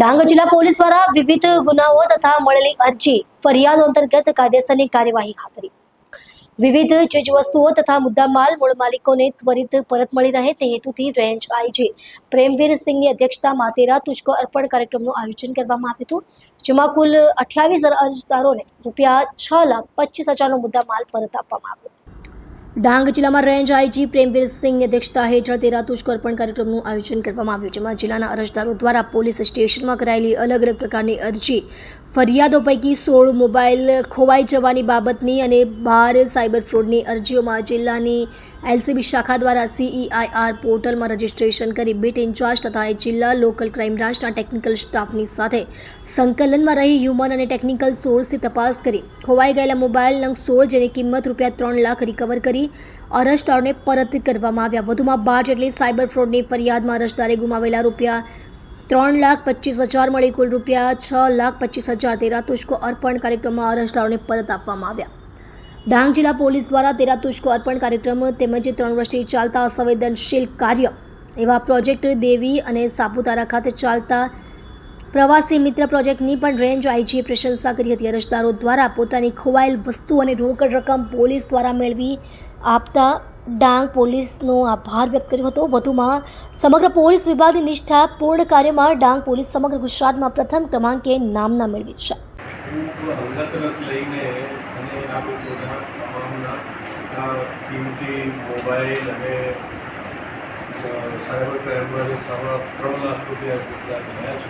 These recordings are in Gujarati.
ડાંગ જિલ્લા પોલીસ દ્વારા વિવિધ ગુનાઓ તથા મળેલી અરજી ફરિયાદો અંતર્ગત કાયદેસરની કાર્યવાહી ખાતરી. વિવિધ ચીજવસ્તુઓ તથા મુદ્દામાલ મૂળ માલિકોને ત્વરિત પરત મળી રહે તે હેતુથી રેન્જ આઈજી પ્રેમવીર સિંહની અધ્યક્ષતામાં તેરા તુષ્કો અર્પણ કાર્યક્રમનું આયોજન કરવામાં આવ્યું હતું, જેમાં કુલ અઠ્યાવીસ અરજદારોને રૂપિયા છ લાખ પચીસ હજારનો મુદ્દામાલ પરત આપવામાં આવ્યો. ડાંગ જિલ્લામાં રેન્જ આઈજી પ્રેમવીર સિંહની અધ્યક્ષતા હેઠળ તેરા તુષ્કો અર્પણ કાર્યક્રમનું આયોજન કરવામાં આવ્યું, જેમાં જિલ્લાના અરજદારો દ્વારા પોલીસ સ્ટેશનમાં કરાયેલી અલગ અલગ પ્રકારની અરજી ફરિયાદો પૈકી સોળ મોબાઈલ ખોવાઈ જવાની બાબતની અને બાર સાયબર ફ્રોડની અરજીઓમાં જિલ્લાની એલસીબી શાખા દ્વારા સીઈઆઈઆર પોર્ટલમાં રજીસ્ટ્રેશન કરી બીટ ઇન્ચાર્જ તથા જિલ્લા લોકલ ક્રાઇમ બ્રાન્ચના ટેકનિકલ સ્ટાફની સાથે સંકલનમાં રહી હ્યુમન અને ટેકનિકલ સોર્સથી તપાસ કરી. ખોવાઈ ગયેલા મોબાઈલ નંગ સોળ જેની કિંમત રૂપિયા ત્રણ લાખ રિકવર કરી અરજદારોને પરત કરવામાં આવ્યા. વધુમાં બાર જેટલી સાયબર ફ્રોડની ફરિયાદમાં અરજદારે ગુમાવેલા રૂપિયા ત્રણ લાખ પચીસ હજાર મળી કુલ રૂપિયા, છ લાખ પચીસ હજાર તેરા તુષ્કો અર્પણ કાર્યક્રમમાં અરજદારોને પરત આપવામાં આવ્યા. ડાંગ જિલ્લા પોલીસ દ્વારા તેરા તુષ્કો અર્પણ કાર્યક્રમ તેમજ ત્રણ વર્ષથી ચાલતા સંવેદનશીલ કાર્ય એવા પ્રોજેક્ટ દેવી અને સાપુતારા ખાતે ચાલતા પ્રવાસી મિત્ર પ્રોજેક્ટની પણ રેન્જ આઈજીએ પ્રશંસા કરી હતી. અરજદારો દ્વારા પોતાની ખોવાયેલ વસ્તુ અને રોકડ રકમ પોલીસ દ્વારા મેળવી આપતા ડાંગ પોલીસનો આભાર વ્યક્ત કર્યો હતો. વધુમાં સમગ્ર પોલીસ વિભાગની નિષ્ઠા પૂર્ણ કાર્યમાં ડાંગ પોલીસ સમગ્ર ગુજરાતમાં પ્રથમ ક્રમાંકે નામના મેળવી છે. સાયબર ક્રાઇમમાં જે સારા ત્રણ લાખ રૂપિયા ગુજરાત ગયા છે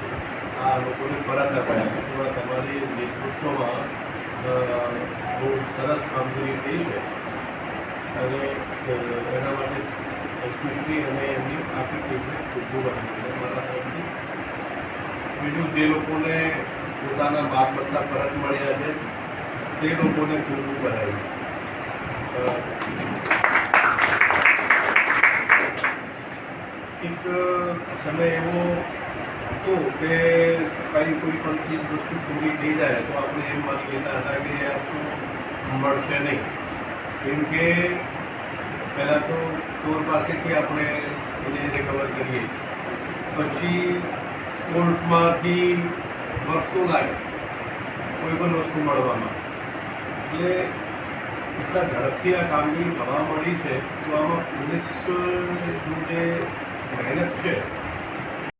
આ લોકોને પરત અપાયા છે. તમારી નેતૃત્વમાં બહુ સરસ કામગીરી થઈ છે. અને એના માટે એસપીસી અને એમની આખી ટીમને ખૂબ ખૂબ બીજું જે લોકોને પોતાના બાપ બદલા પરત મળ્યા છે, તે લોકોને ખૂબ ખૂબ એક સમય એવો હતો કે કઈ કોઈ પણ ચીજ વસ્તુ ચોરી થઈ જાય તો આપણે એમ માની લેતા હતા કે મળશે નહીં. કેમ કે પહેલાં તો ચોર પાસેથી આપણે એને રિકવર કરીએ. પછી કોર્ટમાંથી વર્ષો લાગે, કોઈ પણ વસ્તુ મળવામાં. એટલે એટલા ઝડપથી આ કામગીરી થવા મળી છે, તો આમાં પોલીસનું જે મહેનત છે